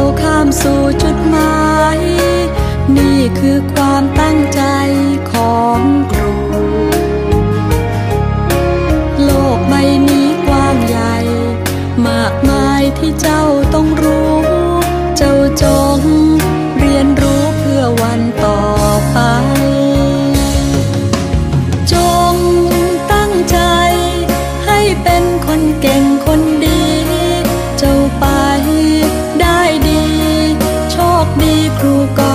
้ามสู่จุดหมาย นี่คือความตั้งใจของครู โลกใบนี้กว้างใหญ่ มากมายที่เจ้าต้องรู้ เจ้